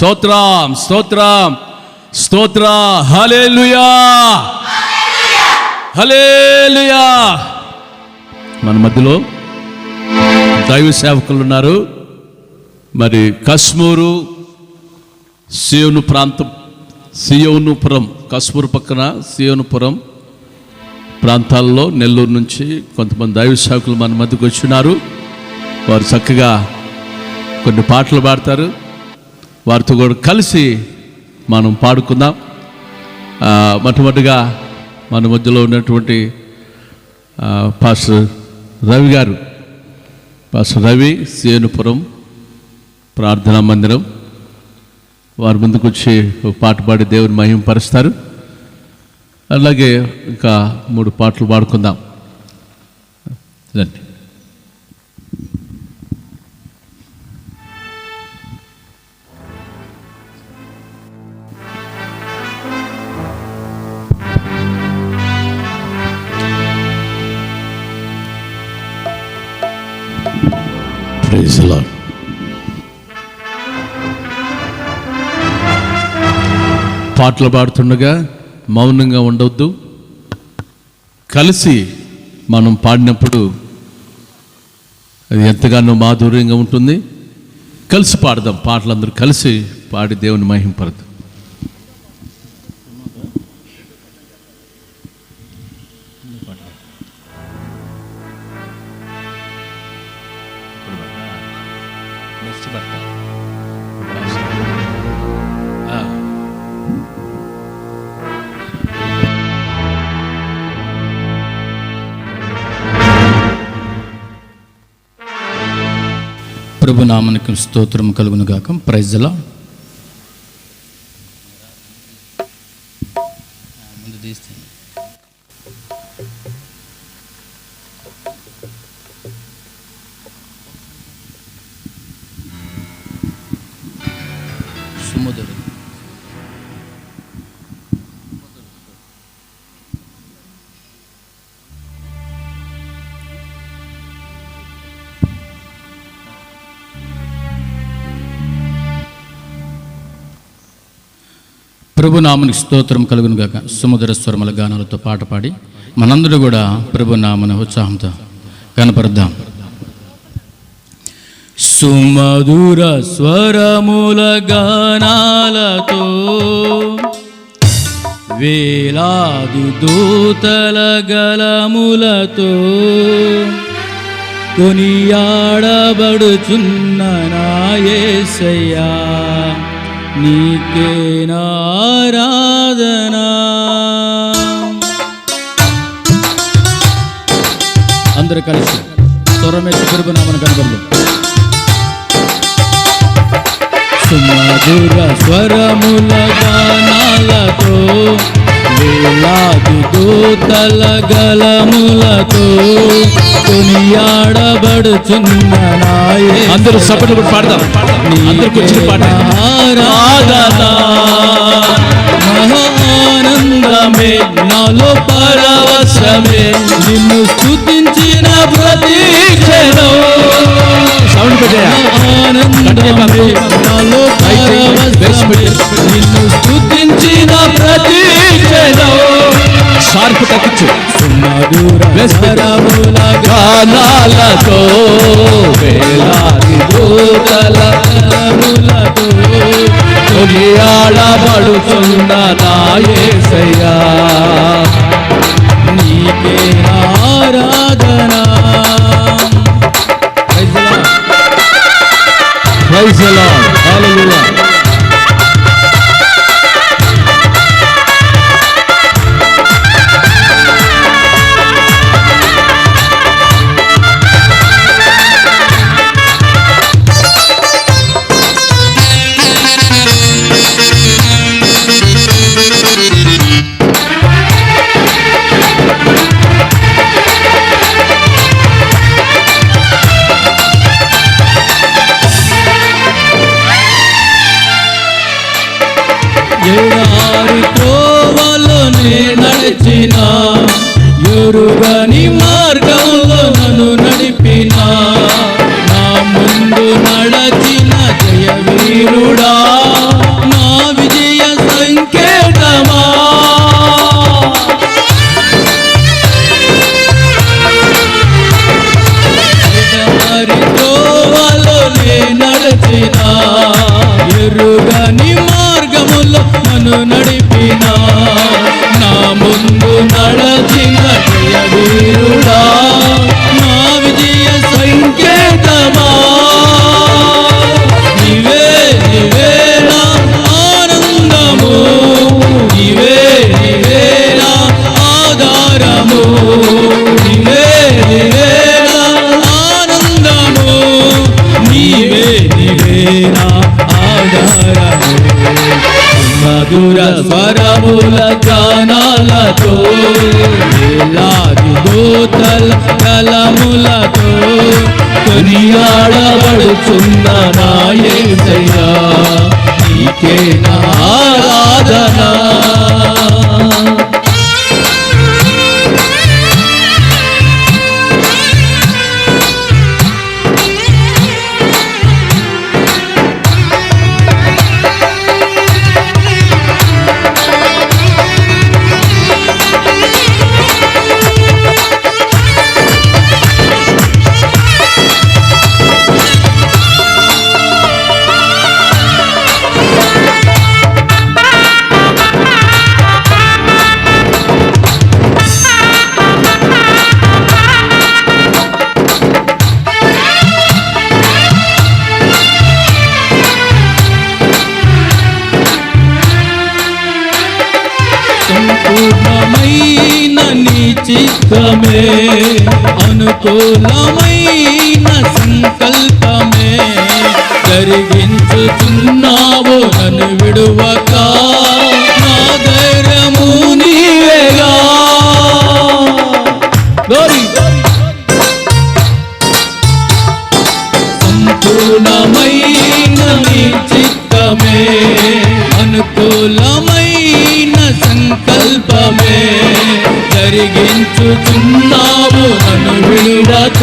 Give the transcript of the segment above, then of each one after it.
స్తోత్రం స్తోత్రం స్తోత్ర. హలేలుయా హలేలుయా మన మధ్యలో దైవ సేవకులు ఉన్నారు. మరి కశ్మూరు సియోను ప్రాంతం సియోనుపురం కశ్మూరు పక్కన సియోనుపురం ప్రాంతాల్లో నెల్లూరు నుంచి కొంతమంది దైవ సేవకులు మన మధ్యకు వచ్చినారు. వారు చక్కగా కొన్ని పాటలు పాడతారు. వారితో కూడా కలిసి మనం పాడుకుందాం. మొట్టమొదటిగా మన మధ్యలో ఉన్నటువంటి పాస్టర్ రవి గారు పాస్టర్ రవి సేనుపురం ప్రార్థనా మందిరం. వారి ముందుకు వచ్చి పాట పాడి దేవుని మహింపరుస్తారు అలాగే ఇంకా మూడు పాటలు పాడుకుందాం. రండి. Praise పాటలు పాడుతుండగా మౌనంగా ఉండవద్దు కలిసి మనం పాడినప్పుడు అది ఎంతగానో మాధుర్యంగా ఉంటుంది. కలిసి పాడదాం. పాటలు అందరూ కలిసి పాడి దేవుని మహింపరదు ముష్టి భర్త ప్రభునామనికి స్తోత్రం కలుగును గాక ప్రైజ్లా ప్రభునామనికి స్తోత్రం కలుగును గాక. సుమధుర స్వరముల గానాలతో పాట పాడి మనందరూ కూడా ప్రభునామన ఉత్సాహంతో కనపడదాం సుమధుర స్వరముల గానాలతో వేలాది దూతల గలములతో కొనియాడబడుచున్న నాయసయ్యా నీకే నారాధనా. అందరూ కలిసి స్వరమెత్తి పిలుపునామని కనబడదు సుమధుర స్వరముల గానాలతో వేలాది దూతల గలములతో కొనియాడబడుచున్న నాయే. అందరూ సభలు కూడా పాడదాం. అందరూ కూర్చుని పాట. మహానందమే నాలో పరవశమే నిన్ను స్తుతించిన ప్రతి క్షణం. సౌండ్ పెట్టేయా ఆనందమే నాలో పరవశమే నిన్ను స్తుతించిన ప్రతి క్షణం. షార్ప్ తగ్గించు సుమధుర Bless the- వేలాది దూతల గలములతో కొనియాడబడుతున్న నాయసయ్యా నా మధుర స్వరముల గానాలతో వేలాది దూతల కలములతో కొనియాడబడుచున్న నా సంకల్పమే అనుకూలమైన సంకల్పమే. జరిగించుతున్నావు నన్ను విడువక నా నీవేగా. సంపూర్ణమైన నీ చిత్తమే అనుకూలమైన సంకల్పమే. జరిగించుచున్నావు నన్ను విడువక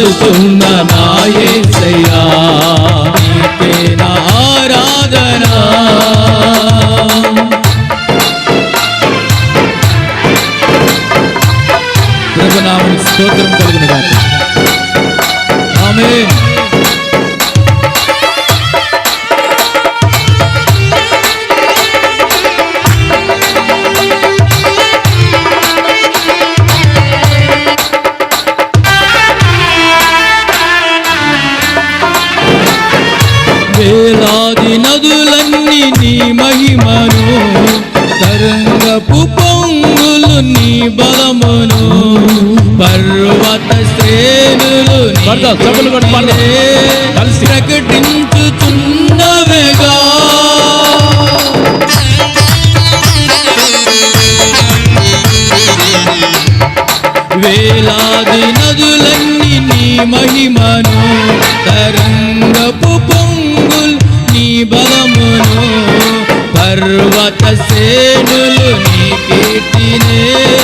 కొనియాడబడుతున్న నా పొంగులు నీ బలమును పర్వత శ్రేణులు. ప్రకటించుచున్నవేగా వేలాది నదులన్నీ నీ మహిమను తరంగపు పొంగుల్ నీ బలమును పర్వత శ్రేణులు నీ కీర్తినే ప్రకటించుచున్నవేగా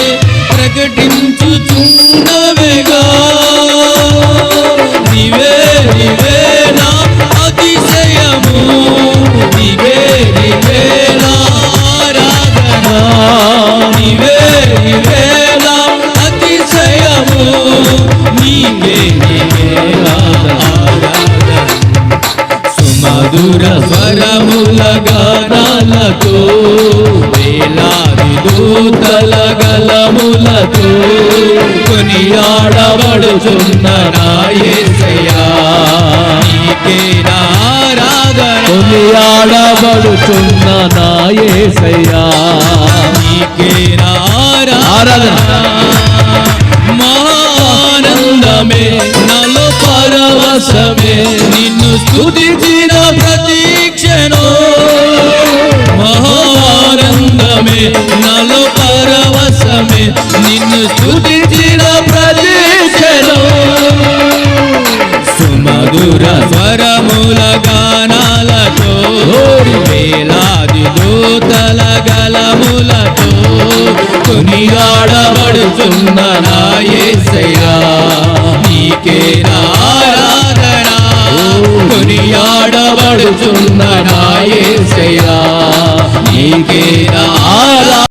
గలములతో కొనియాడబడుచున్న నా యేసయ్యా నీకే నా ఆరాధన కొనియాడబడుచున్న నా యేసయ్యా నీకే. మహానందమే నలో పరవశమే నిన్ను స్తుతించిన స్థుతించిన ప్రతి సుమధుర స్వరముల గానాలతో వేలాది దూతల గలములతో కొనియాడబడుతున్న నాయసయ్యా. నీకే నారాధనా కొనియాడబడుతున్న నా